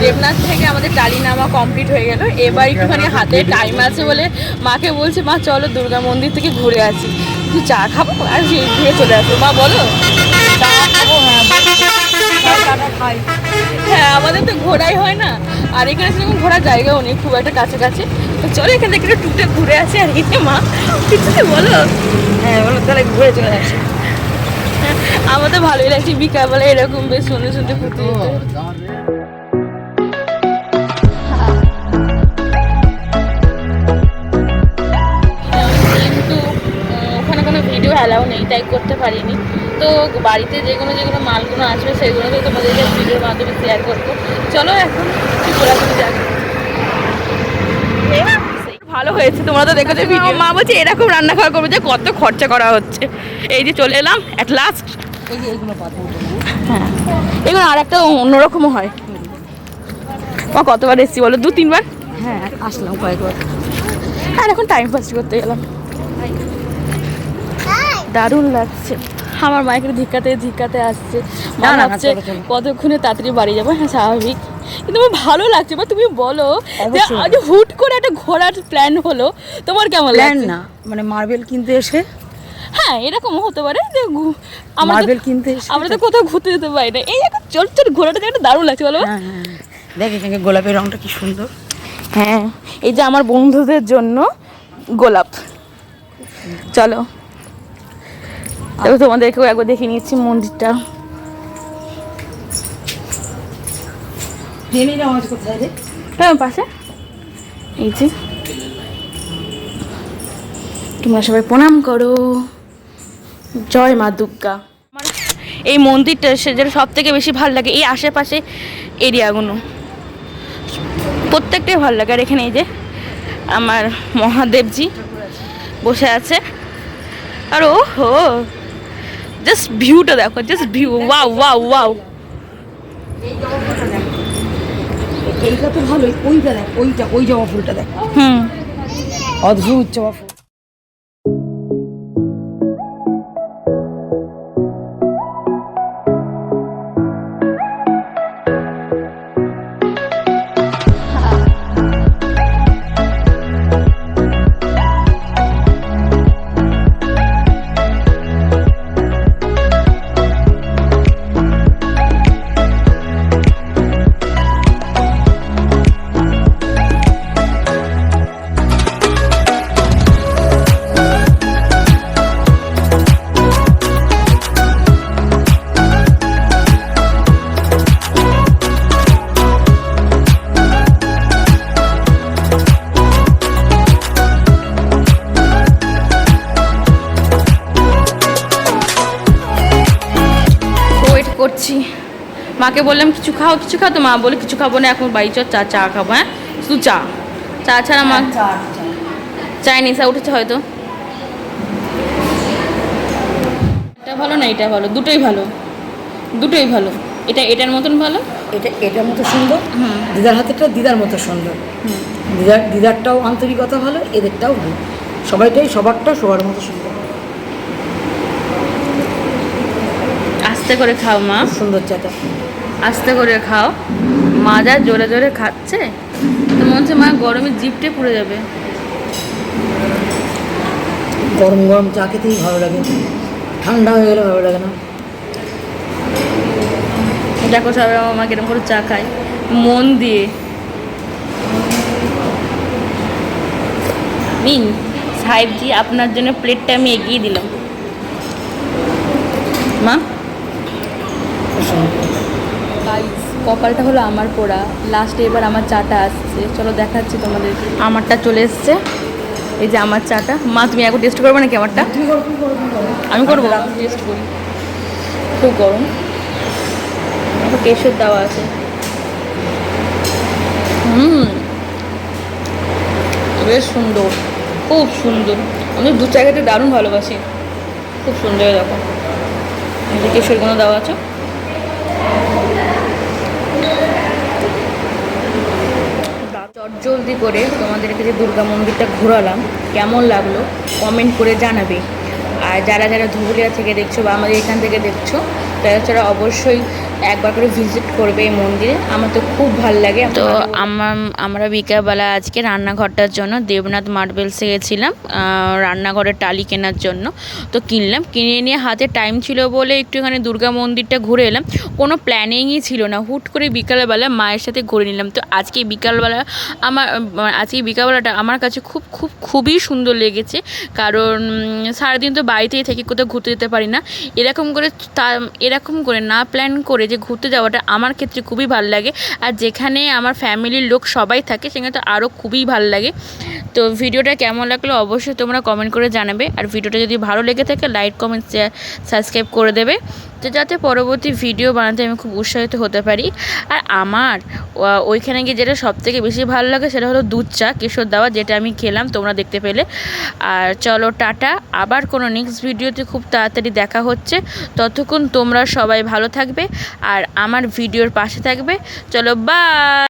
দেবনাথ থেকে আমাদের টালি নামা কমপ্লিট হয়ে গেল। এবার একটুখানি হাতে টাইম আছে বলে মাকে বলছে মা চলো দুর্গা মন্দির থেকে ঘুরে আসি। কিছু চা খাব আর ঘুরে চলে আসব। মা বলো? চা খাব হ্যাঁ চা হ্যাঁ আমাদের তো ঘোরাই হয় না। আর এখানে সেরকম ঘোরার জায়গাও নেই খুব একটা কাছাকাছি। তো চলো এখান থেকে একটু টুকটে ঘুরে আসি আর এই মা। কিছু বলো? হ্যাঁ বলো তাহলে ঘুরে চলে আসি। আমার তো ভালোই লাগছে বিকালবেলা এরকম বেশ সুন্দর সুন্দর ঘুরতে অ্যালাউ নেই তাই করতে পারিনি। তো বাড়িতে যেগুলো যেগুলো মালগুলো আসবে সেগুলো তো তোমাদেরকে ভিডিওর মাধ্যমে শেয়ার করব। চলো এখন কি করে যাক। ভালো হয়েছে তোমরা তো দেখেছ ভিডিও মা বলছে এরকম রান্না খাওয়া করবে যে কত খরচা করা হচ্ছে। এই যে চলে এলাম অ্যাট লাস্ট হ্যাঁ এগুলো আর একটা অন্যরকমও হয়। মা কতবার এসেছি বলো? দু তিনবার? হ্যাঁ আসলাম কয়েকবার। আর এখন টাইম পাস করতে গেলাম। দারুণ লাগছে। আমার মায়ের ধিক্কাতে ধিক্কাতে আসছে। মা চলো। কতক্ষণে তাড়াতাড়ি বাড়ি যাব? হ্যাঁ স্বাভাবিক। কিন্তু আমার ভালো লাগছে। বা তুমি বলো যে আজ হুট করে একটা ঘোরার প্ল্যান হলো। তোমার কেমন প্ল্যান না। মানে মার্বেল কিনতে এসে? হ্যাঁ এরকমও হতে পারে যে মার্বেল কিনতে আমরা তো কোথাও ঘুরতে যেতে পারি না। এই একটা চল চল ঘোরাটা একটা দারুণ লাগছে বলো হ্যাঁ হ্যাঁ। দেখ এখানে গোলাপের রংটা কি সুন্দর। হ্যাঁ এই যে আমার বন্ধুদের জন্য গোলাপ। চলো। তবে তোমাদেরকেও একবার দেখে নিচ্ছি মন্দিরটা। কেমন পাশে। এই যে। তোমরা সবাই প্রণাম করো। জয় মা দুর্গা। আমার এই মন্দিরটা সে যেটা সব থেকে বেশি ভালো লাগে এই আশেপাশে এরিয়াগুলো। প্রত্যেকটাই ভালো লাগে। আর এখানে এই যে আমার মহাদেবজি বসে আছে। আর ও হো জাস্ট ভিউটা দেখো just view wow wow wow এইটা তো ভালোই ওইটা দেখ ওইটা ওই জবা ফুলটা দেখ হুম অদ্ভুত জবা ফুল করছি মাকে বললাম কিছু খাও কিছু খাও। তো মা বলে কিছু খাব না এখন বাড়ি চল চা চা খাব হ্যাঁ? শুধু চা। চা ছাড়া মা চায় নেশা উঠেছে হয়তো। এটা ভালো না এটা ভালো? দুটোই ভালো। দুটোই ভালো। এটা এটার মতন ভালো? এটা এটার মতো সুন্দর? দিদার হাতেরটা দিদার মতো সুন্দর। দিদার দিদারটাও আন্তরিকতা ভালো এদেরটাও ভালো। সবাইটাই সবারটা সবার মতো সুন্দর। আস্তে করে খাও মা। সুন্দর চাটা আস্তে করে খাও। মা যা জোরে জোরে খাচ্ছে তো মনে হচ্ছে মা গরমে জিপটে পুড়ে যাবে। গরম গরম চা খেতেই ভালো লাগে। ঠান্ডা হয়ে গেলে ভালো লাগে না? দেখো সবাই মা কীরকম করে চা খায়। মন দিয়ে। নিন সাহেবজি আপনার জন্য প্লেটটা আমি এগিয়ে দিলাম। মা? সুন্দর। কপালটা হলো আমার পোড়া। লাস্টে এবার আমার চাটা আসছে। চলো দেখাচ্ছি তোমাদের আমারটা চলে এসছে। এই যে আমার চাটা। মা তুমি একবার টেস্ট করবে নাকি আমারটা। আমি করব? টেস্ট করি। খুব গরম। একটা কেশর দেওয়া আছে। হুম। বেশ সুন্দর। খুব সুন্দর। আমি দু চা খেতে দারুণ ভালোবাসি। খুব সুন্দর দেখো। এই যে কেশরগুলো দেওয়া আছে। চটজলদি করে তোমাদেরকে যে দুর্গা মন্দিরটা ঘোরালাম, কেমন লাগল? কমেন্ট করে জানাবে। আর যারা যারা ধুবুলিয়া থেকে দেখছ বা আমাদের এখান থেকে দেখছ তারা অবশ্যই একবার করে ভিজিট করবে এই মন্দিরে, আমার তো খুব ভালো লাগে। তো আমার, আমরা বিকালবেলা আজকে রান্নাঘরটার জন্য দেবনাথ মার্বেলসে গেছিলাম রান্নাঘরের টালি কেনার জন্য। তো কিনলাম, কিনে নিয়ে হাতে টাইম ছিল বলে একটুখানি দুর্গা মন্দিরটা ঘুরে এলাম। কোনো প্ল্যানিংই ছিল না, হুট করে বিকালবেলা মায়ের সাথে ঘুরে নিলাম। তো আজকে বিকালবেলা আমার আজকে বিকালবেলাটা আমার কাছে খুব খুব, খুবই সুন্দর লেগেছে। কারণ সারাদিন তো বাড়িতেই থেকে কোথাও ঘুরতে যেতে পারি না। এরকম করে তা এরকম করে না প্ল্যান করে যে ঘুরতে যাওয়াটা আমার ক্ষেত্রে খুবই ভালো লাগে। আর যেখানে আমার ফ্যামিলির লোক সবাই থাকে, সেখানে তো আরও খুবই ভালো লাগে। তো ভিডিওটা কেমন লাগল অবশ্যই তোমরা কমেন্ট করে জানাবে। আর ভিডিওটা যদি ভালো লেগে থাকে লাইক কমেন্ট শেয়ার সাবস্ক্রাইব করে দেবে। তো যাতে পরবর্তী ভিডিও বানাতে আমি খুব উৎসাহিত হতে পারি। আর আমার ওইখানে গিয়ে যেটা সবথেকে বেশি ভালো লাগে সেটা হলো দুধ চা, কেশর দেওয়া, যেটা আমি খেলাম, তোমরা দেখতে পেলে। আর চলো, টাটা। আবার কোনো নেক্সট ভিডিওতে খুব তাড়াতাড়ি দেখা হচ্ছে। ততক্ষণ তোমরা সবাই ভালো থাকবে আর আমার ভিডিওর পাশে থাকবে। চলো বাই